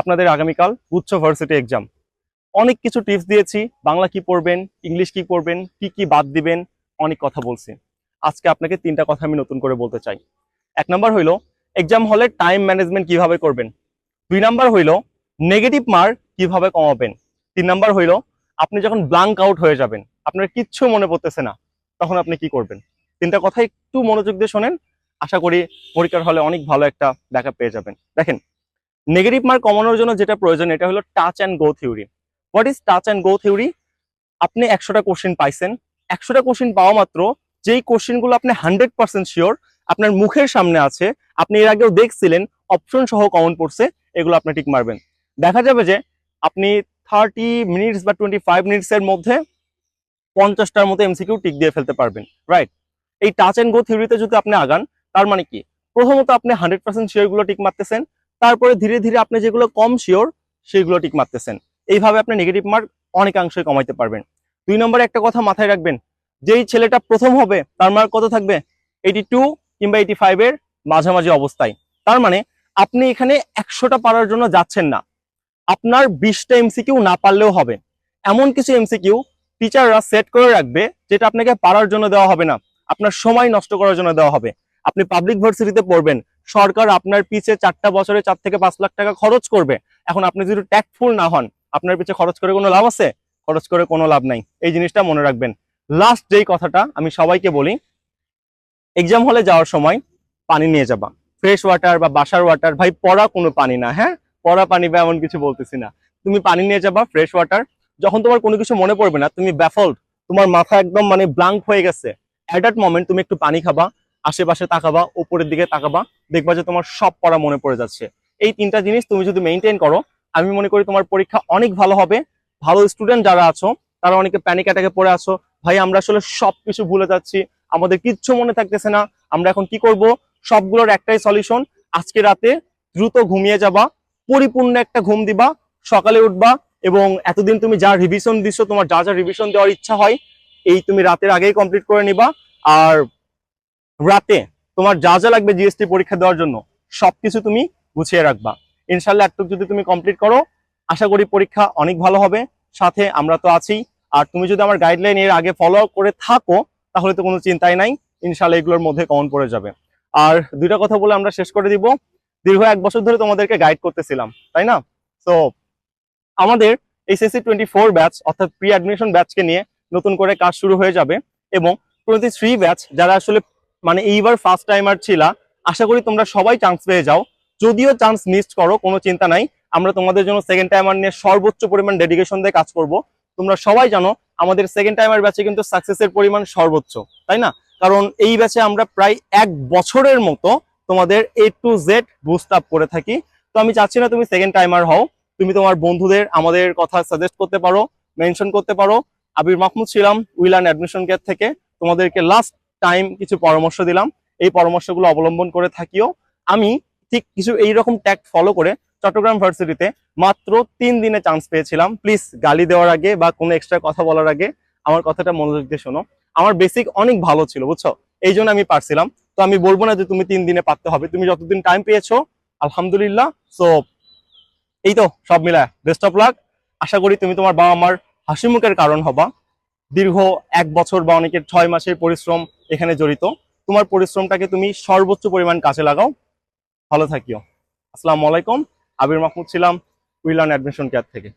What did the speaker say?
আপনাদের আগামীকাল গুচ্ছ ভার্সিটি এক্সাম অনেক কিছু টিপস দিয়েছি, বাংলা কি পড়বেন, ইংলিশ কি পড়বেন, কি কি বাদ দিবেন, অনেক কথা বলছি। আজকে আপনাকে তিনটা কথা আমি নতুন করে বলতে চাই। এক নম্বর হইল এক্সাম হলে টাইম ম্যানেজমেন্ট কীভাবে করবেন? দুই নাম্বার হইল নেগেটিভ মার্ক কীভাবে কমাবেন? তিন নাম্বার হইল, আপনি যখন ব্লাঙ্ক আউট হয়ে যাবেন, আপনার কিচ্ছু মনে পড়তেছে না, তখন আপনি কি করবেন? তিনটা কথা একটু মনোযোগ দিয়ে শোনেন, আশা করি পরীক্ষার হলে অনেক ভালো একটা ব্যাকআপ পেয়ে যাবেন। দেখেন নেগেটিভ মার্ক কমানোর জন্য যেটা প্রয়োজন, এটা হলো touch and go theory what is touch and go theory আপনি একশোটা কোশ্চেন পাইছেন। একশোটা কোশ্চেন পাওয়া মাত্র, যেই কোশ্চেনগুলো আপনি হান্ড্রেড পার্সেন্ট শিওর আপনার মুখের সামনে আছে, আপনি এর আগেও দেখছিলেন অপশন সহ কমন পড়ছে, এগুলো আপনি ঠিক মারবেন। দেখা যাবে যে আপনি থার্টি মিনিটস বা টোয়েন্টি ফাইভ মিনিটস এর মধ্যে পঞ্চাশটার মতো এমসিকিউ টিক দিয়ে ফেলতে পারবেন রাইট এই টাচ অ্যান্ড গো থিওরিতে যদি আপনি আগান, তার মানে কি? প্রথমত আপনি হান্ড্রেড পার্সেন্ট শিওরগুলো টিক মারতেছেন তারপরে ধীরে ধীরে আপনি যেগুলো কম শিওর সেগুলো টিক মারতেছেন। এইভাবে আপনি নেগেটিভ মার্ক অনেকাংশই কমাইতে পারবেন। দুই নম্বরে একটা কথা মাথায় রাখবেন, যেই ছেলেটা প্রথম হবে, তার মার্ক কত থাকবে? এইটি টু কিংবা এইটি ফাইভের মাঝামাঝি অবস্থায়। তার মানে আপনি এখানে একশোটা পারার জন্য যাচ্ছেন না। আপনার বিশটা এমসিকিউ না পারলেও হবে। এমন কিছু এমসিকিউ টিচাররা সেট করে রাখবে, যেটা আপনাকে পারার জন্য দেওয়া হবে না। আপনার সময় নষ্ট করার জন্য দেওয়া হবে। আপনি পাবলিক ভার্সিটিতে পড়বেন সরকার আপনার পিছে চারটা বছরে চার থেকে পাঁচ লাখ টাকা খরচ করবে। এখন আপনি যদি ট্যাক্টফুল না হন, আপনার পিছে খরচ করে কোনো লাভ আছে? খরচ করে কোনো লাভ নাই। এই জিনিসটা মনে রাখবেন। লাস্ট যেই কথাটা আমি সবাইকে বলি এক্সাম হলে যাওয়ার সময় পানি নিয়ে যাবা। ফ্রেশ ওয়াটার বা বাসার ওয়াটার ভাই পড়া কোনো পানি না হ্যাঁ? পড়া পানি বা এমন কিছু বলতেছি না। তুমি পানি নিয়ে যাবা ফ্রেশ ওয়াটার যখন তোমার কোনো কিছু মনে পড়বে না, তুমি ব্যাফল্ড তোমার মাথা একদম মানে ব্লাঙ্ক হয়ে গেছে। অ্যাট দ্যাট মোমেন্ট তুমি একটু পানি খাবা আশেপাশে তাকাবা, উপরের দিকে তাকাবা, দেখবা যে তোমার সব পড়া মনে পড়ে যাচ্ছে। এই তিনটা জিনিস তুমি যদি মেনটেন করো, আমি মনে করি তোমার পরীক্ষা অনেক ভালো হবে। ভালো স্টুডেন্ট যারা আছো, তারা অনেকে প্যানিক অ্যাটাকে পড়ে আছো। ভাই, আমরা আসলে সবকিছু ভুলে যাচ্ছি, আমাদের কিচ্ছু মনে থাকতেছে না। আমরা এখন কি করব? সবগুলোর একটাই সলিউশন আজকে রাতে দ্রুত ঘুমিয়ে যাবা, পরিপূর্ণ একটা ঘুম দিবা, সকালে উঠবা এবং এতদিন তুমি যা রিভিশন দিছো, তোমার যা যা রিভিশন দেওয়ার ইচ্ছা হয়, এই তুমি রাতের আগেই কমপ্লিট করে নিবা। আর রাতে তোমার যা যা লাগবে জিএসটি পরীক্ষা দেওয়ার জন্য সবকিছু তুমি গুছিয়ে রাখবা। ইনশাল্লাহ একটু যদি তুমি কমপ্লিট করো, আশা করি পরীক্ষা অনেক ভালো হবে। সাথে আমরা তো আছি। আর তুমি যদি আমার গাইডলাইন এর আগে ফলো করে থাকো, তাহলে তো কোনো চিন্তাই নাই। ইনশাল্লাহ এগুলোর মধ্যে কমন পড়ে যাবে। আর দুইটা কথা বলে আমরা শেষ করে দিব। দীর্ঘ এক বছর ধরে তোমাদেরকে গাইড করতেছিলাম, তাই না? তো আমাদের এইচএসসি টোয়েন্টি ফোর ব্যাচ অর্থাৎ প্রি অ্যাডমিশন ব্যাচকে নিয়ে নতুন করে কাজ শুরু হয়ে যাবে। এবং টোয়েন্টি থ্রি ব্যাচ যারা আসলে মানে এইবার ফার্স্ট টাইমার ছিলা। আশা করি তোমরা সবাই চান্স পেয়ে যাও। যদিও চান্স মিস করো, কোনো চিন্তা নাই। আমরা তোমাদের জন্য সেকেন্ড টাইমার নিয়ে সর্বোচ্চ পরিমাণ ডেডিকেশন দিয়ে কাজ করব। তোমরা সবাই জানো, আমাদের সেকেন্ড টাইমার ব্যাচে কিন্তু সাকসেসের পরিমাণ সর্বোচ্চ, তাই না? কারণ এই ব্যাচে আমরা প্রায় এক বছরের মতো তোমাদের A to Z boost up করে থাকি। তো আমি চাচ্ছি না তুমি সেকেন্ড টাইমার হও। তুমি তোমার বন্ধুদের আমাদের কথা সাজেস্ট করতে পারো মেনশন করতে পারো। আবির মাহমুদ ছিলাম উইলান অ্যাডমিশন কেয়ার থেকে। তোমাদেরকে লাস্ট টাইম কিছু পরামর্শ দিলাম। এই পরামর্শগুলো অবলম্বন করে থাকিও। আমি ঠিক কিছু এইরকম ট্যাক্ট ফলো করে চট্টগ্রাম ভার্সিটিতে মাত্র তিন দিনে চান্স পেয়েছিলাম। প্লিজ গালি দেওয়ার আগে বা কোনো এক্সট্রা কথা বলার আগে আমার কথাটা মনোযোগ দিয়ে শোনো। আমার বেসিক অনেক ভালো ছিল, বুঝছ? এই জন্য আমি পারছিলাম। তো আমি বলব না যে তুমি তিন দিনে পারতে হবে। তুমি যতদিন টাইম পেয়েছ, আলহামদুলিল্লাহ। সো এই তো সব মিলায়। বেস্ট অফ লাক আশা করি তুমি তোমার বাবা মার হাসি মুখের কারণ হবা। দীর্ঘ এক বছর বা অনেকের ছয় মাসের পরিশ্রম এখানে জড়িত। তোমার পরিশ্রমটাকে তুমি সর্বোচ্চ পরিমাণ কাজে লাগাও। ভালো থাকিও। আসসালামু আলাইকুম। আবির মাহমুদ ছিলাম উইলান অ্যাডমিশন কেয়ার থেকে।